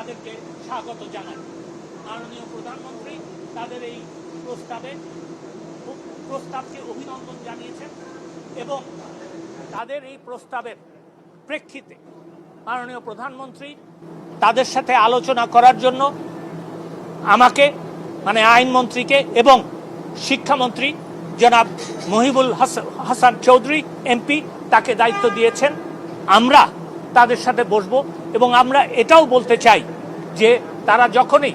তাদেরকে স্বাগত জানাই। মাননীয় প্রধানমন্ত্রী তাদের এই প্রস্তাবে প্রস্তাবকে অভিনন্দন জানিয়েছেন এবং তাদের এই প্রস্তাবের প্রেক্ষিতে মাননীয় প্রধানমন্ত্রী তাদের সাথে আলোচনা করার জন্য আমাকে মানে আইনমন্ত্রীকে এবং শিক্ষামন্ত্রী জনাব মহিবুল হাস- হাসান চৌধুরী, এমপি, তাকে দায়িত্ব দিয়েছেন। আমরা তাদের সাথে বসবো এবং আমরা এটাও বলতে চাই যে তারা যখনই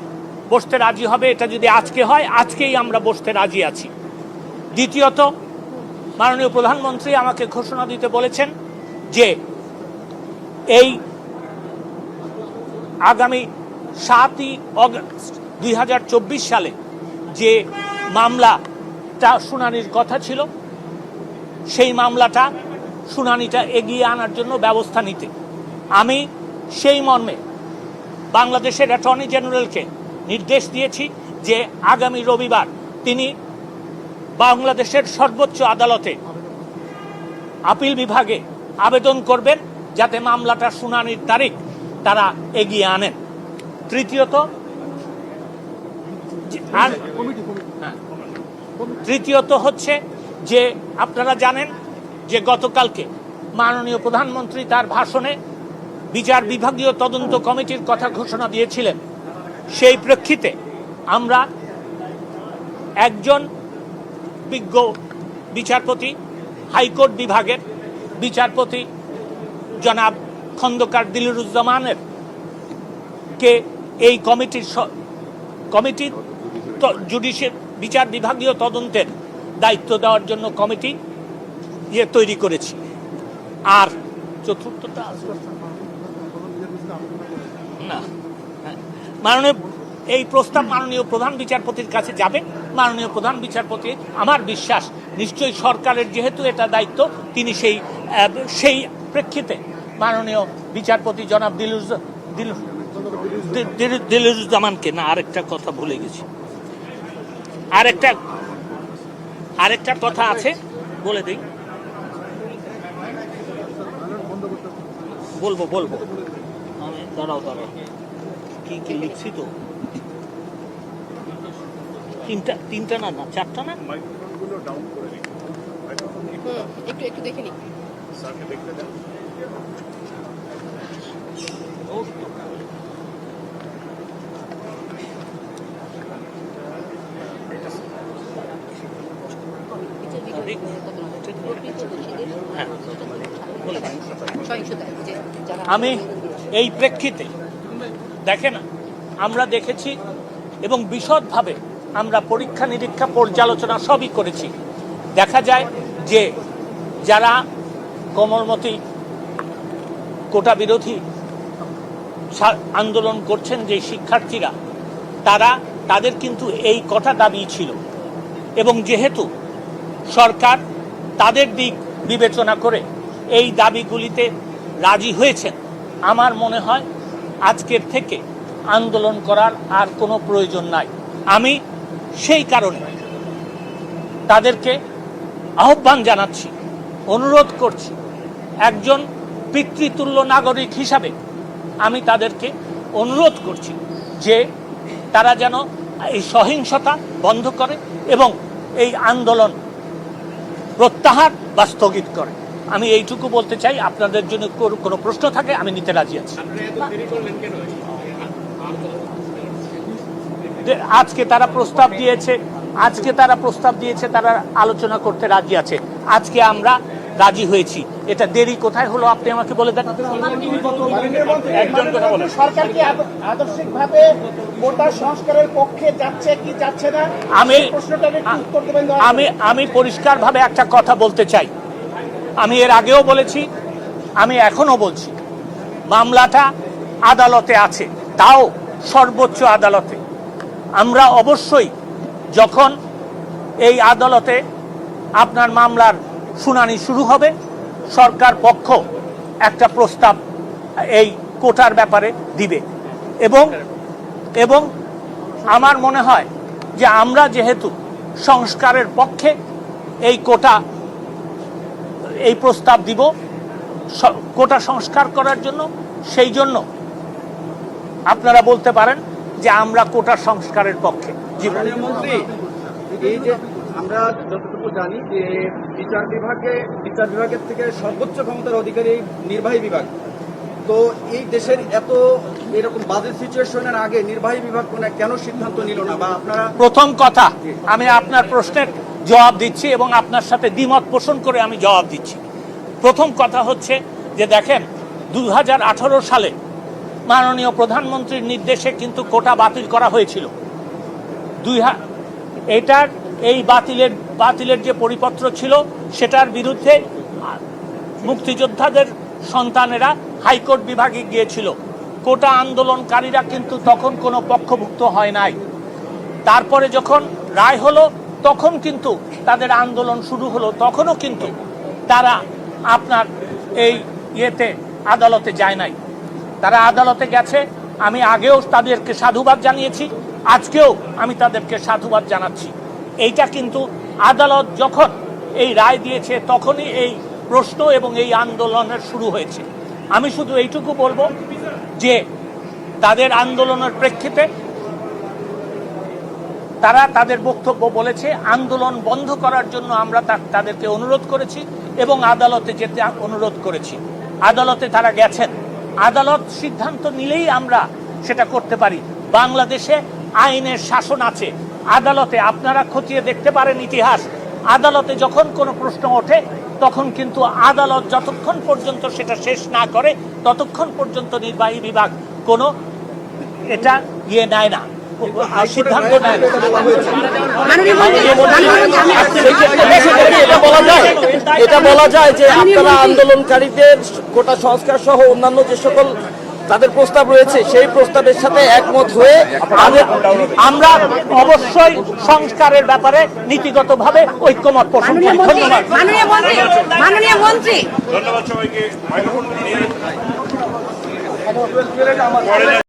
বসতে রাজি হবে, এটা যদি আজকে হয়, আজকেই আমরা বসতে রাজি আছি। দ্বিতীয়ত, মাননীয় প্রধানমন্ত্রী আমাকে ঘোষণা দিতে বলেছেন যে এই আগামী সাতই অগস্ট দুই সালে যে মামলাটা শুনানির কথা ছিল, সেই মামলাটা, শুনানিটা এগিয়ে আনার জন্য ব্যবস্থা নিতে। আমি সেই মর্মে বাংলাদেশের অ্যাটর্নি জেনারেলকে নির্দেশ দিয়েছি যে আগামী রবিবার তিনি বাংলাদেশের সর্বোচ্চ আদালতে আপিল বিভাগে আবেদন করবেন যাতে মামলাটা শুনানির তারিখ তারা এগিয়ে আনেন তৃতীয়ত আর। তৃতীয়ত হচ্ছে যে আপনারা জানেন যে গতকালকে মাননীয় প্রধানমন্ত্রী তার ভাষণে বিচার বিভাগীয় তদন্ত কমিটির কথা ঘোষণা দিয়েছিলেন। সেই প্রেক্ষিতে আমরা একজন বিজ্ঞ বিচারপতি, হাইকোর্ট বিভাগের বিচারপতি জনাব খন্দকার দিলুরুজ্জামানের কে এই কমিটির কমিটির জুডিশিয়াল বিচার বিভাগীয় তদন্তের দায়িত্ব দেওয়ার জন্য কমিটি ইয়ে তৈরি করেছি। আর চতুর্থটা না। মাননীয়, এই প্রস্তাব মাননীয় প্রধান বিচারপতির কাছে যাবে। মাননীয় প্রধান বিচারপতি, আমার বিশ্বাস, নিশ্চয়ই সরকারের যেহেতু এটা দায়িত্ব, তিনি সেই সেই প্রেক্ষিতে মাননীয় বিচারপতি জনাব দিলুজ দিলুজ্জামানকে না, আরেকটা কথা ভুলে গেছি। আরেকটা আরেকটা কথা আছে, বলে দিই। বলব বলব। দাঁড়াও দাঁড়াও। কি কি লিখছি তো? তিনটা তিনটা না না চারটা না? মাইক্রোফোনগুলো ডাউন করে একটু একটু দেখে নিই। স্যারকে দেখতে দেন। হ্যাঁ আমি এই প্রেক্ষিতে, দেখেন, আমরা দেখেছি এবং বিশদভাবে আমরা পরীক্ষা নিরীক্ষা পর্যালোচনা সবই করেছি। দেখা যায় যে যারা কোমলমতি কোটা বিরোধী আন্দোলন করছেন যে শিক্ষার্থীরা, তারা, তাদের কিন্তু এই কটা দাবি ছিল। এবং যেহেতু সরকার তাদের দিক বিবেচনা করে এই দাবিগুলিতে রাজি হয়েছেন আমার মনে হয় আজকের থেকে আন্দোলন করার আর কোনো প্রয়োজন নাই। আমি সেই কারণে তাদেরকে আহ্বান জানাচ্ছি, অনুরোধ করছি, একজন পিতৃতুল্য নাগরিক হিসাবে আমি তাদেরকে অনুরোধ করছি যে তারা যেন এই সহিংসতা বন্ধ করে এবং এই আন্দোলন প্রত্যাহার বা স্থগিত করে। আমি এইটুকু বলতে চাই আপনাদের জন্য কোনো- কোনো প্রশ্ন থাকে আমি নিতে রাজি আছি। আজকে তারা প্রস্তাব দিয়েছে আজকে তারা প্রস্তাব দিয়েছে তারা আলোচনা করতে রাজি আছে। আজকে আমরা রাজি হয়েছি। এটা দেরি কোথায় হলো আপনি আমাকে বলে দেন? একজন কথা বলেন। সরকার কি আদর্শিকভাবে সংস্কারের পক্ষে যাচ্ছে কি যাচ্ছে না? আমি। আমি আমি পরিষ্কারভাবে একটা কথা বলতে চাই। আমি এর আগেও বলেছি, আমি এখনও বলছি, মামলাটা আদালতে আছে, তাও সর্বোচ্চ আদালতে। আমরা অবশ্যই যখন এই আদালতে আপনার মামলার শুনানি শুরু হবে, সরকার পক্ষ একটা প্রস্তাব এই কোটার ব্যাপারে দিবে। এবং এবং আমার মনে হয় যে আমরা যেহেতু সংস্কারের পক্ষে এই কোটা এই প্রস্তাব দিব কোটা সংস্কার করার জন্য। সেই জন্য আপনারা বলতে পারেন যে আমরা কোটা সংস্কারের পক্ষে আমরা যতটুকু জানি যে বিচার বিভাগে বিচার বিভাগের থেকে সর্বোচ্চ ক্ষমতার অধিকারী নির্বাহী বিভাগ। তো এই দেশের এত এরকম বাজে সিচুয়েশনের আগে নির্বাহী বিভাগ কোনো কেন সিদ্ধান্ত নিল না বা আপনারা প্রথম কথা আমি আপনার প্রশ্নের জবাব দিচ্ছি এবং আপনার সাথে দ্বিমত পোষণ করে আমি জবাব দিচ্ছি। প্রথম কথা হচ্ছে যে দেখেন দু হাজার আঠারো সালে মাননীয় প্রধানমন্ত্রীর নির্দেশে কিন্তু কোটা বাতিল করা হয়েছিল। দুই এটার, এই বাতিলের বাতিলের যে পরিপত্র ছিল, সেটার বিরুদ্ধে মুক্তিযোদ্ধাদের সন্তানেরা হাইকোর্ট বিভাগে গিয়েছিল। কোটা আন্দোলনকারীরা কিন্তু তখন কোনো পক্ষভুক্ত হয় নাই। তারপরে যখন রায় হলো তখন কিন্তু তাদের আন্দোলন শুরু হলো, তখনও কিন্তু তারা আপনার এই ইয়েতে আদালতে যায় নাই। তারা আদালতে গেছে, আমি আগেও তাদেরকে সাধুবাদ জানিয়েছি, আজকেও আমি তাদেরকে সাধুবাদ জানাচ্ছি। এইটা কিন্তু আদালত যখন এই রায় দিয়েছে, তখনই এই প্রশ্ন এবং এই আন্দোলনের শুরু হয়েছে। আমি শুধু এইটুকু বলব যে তাদের আন্দোলনের প্রেক্ষিতে তারা তাদের বক্তব্য বলেছে, আন্দোলন বন্ধ করার জন্য আমরা তাদেরকে অনুরোধ করেছি এবং আদালতে যেতে অনুরোধ করেছি। আদালতে তারা গেছেন। আদালত সিদ্ধান্ত নিলেই আমরা সেটা করতে পারি। বাংলাদেশে আইনের শাসন আছে। আদালতে আপনারা খতিয়ে দেখতে পারেন ইতিহাস। আদালতে যখন কোনো প্রশ্ন ওঠে, তখন কিন্তু আদালত যতক্ষণ পর্যন্ত সেটা শেষ না করে, ততক্ষণ পর্যন্ত নির্বাহী বিভাগ কোনো এটা ইয়ে নেয় না। সিদ্ধান্ত বেসরকারি এটা বলা যায় এটা বলা যায় যে আপনারা আন্দোলনকারীদের গোটা সংস্কার সহ অন্যান্য যে সকল তাদের প্রস্তাব রয়েছে সেই প্রস্তাবের সাথে একমত হয়ে আমরা অবশ্যই সংস্কারের ব্যাপারে নীতিগতভাবে ঐক্যমত পোষণ করি। ধন্যবাদ। মাননীয় মন্ত্রী ধন্যবাদ সবাইকে। মাইক্রোফোন